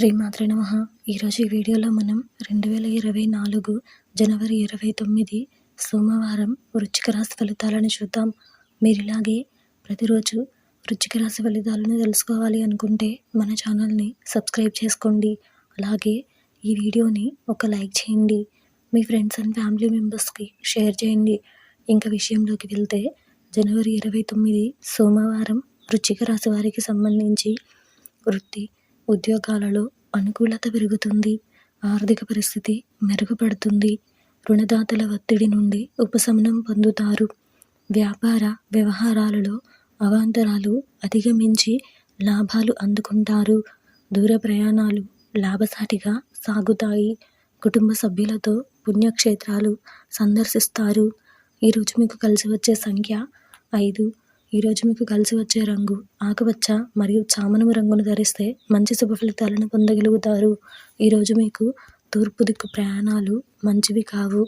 శ్రీమాత్రే నమ. ఈరోజు ఈ వీడియోలో మనం రెండు వేల ఇరవై నాలుగు జనవరి ఇరవై తొమ్మిది సోమవారం వృశ్చిక రాశి ఫలితాలను చూద్దాం. మీరు ఇలాగే ప్రతిరోజు వృశ్చిక రాశి ఫలితాలను తెలుసుకోవాలి అనుకుంటే మన ఛానల్ని సబ్స్క్రైబ్ చేసుకోండి. అలాగే ఈ వీడియోని ఒక లైక్ చేయండి. మీ ఫ్రెండ్స్ అండ్ ఫ్యామిలీ మెంబర్స్కి షేర్ చేయండి. ఇంకా విషయంలోకి వెళ్తే జనవరి ఇరవై తొమ్మిది సోమవారం వృశ్చిక రాశి వారికి సంబంధించి వృత్తి ఉద్యోగాలలో అనుకూలత పెరుగుతుంది ఆర్థిక పరిస్థితి మెరుగుపడుతుంది రుణదాతల ఒత్తిడి నుండి ఉపశమనం పొందుతారు. వ్యాపార వ్యవహారాలలో అవాంతరాలు అధిగమించి లాభాలు అందుకుంటారు. దూర ప్రయాణాలు లాభసాటిగా సాగుతాయి. కుటుంబ సభ్యులతో పుణ్యక్షేత్రాలు సందర్శిస్తారు. ఈరోజు మీకు కలిసి వచ్చే సంఖ్య ఐదు. ఈరోజు మీకు కలిసి వచ్చే రంగు ఆకుపచ్చ మరియు చామనము రంగును ధరిస్తే మంచి శుభ ఫలితాలను పొందగలుగుతారు. ఈరోజు మీకు తూర్పు దిక్కు ప్రయాణాలు మంచివి కావు.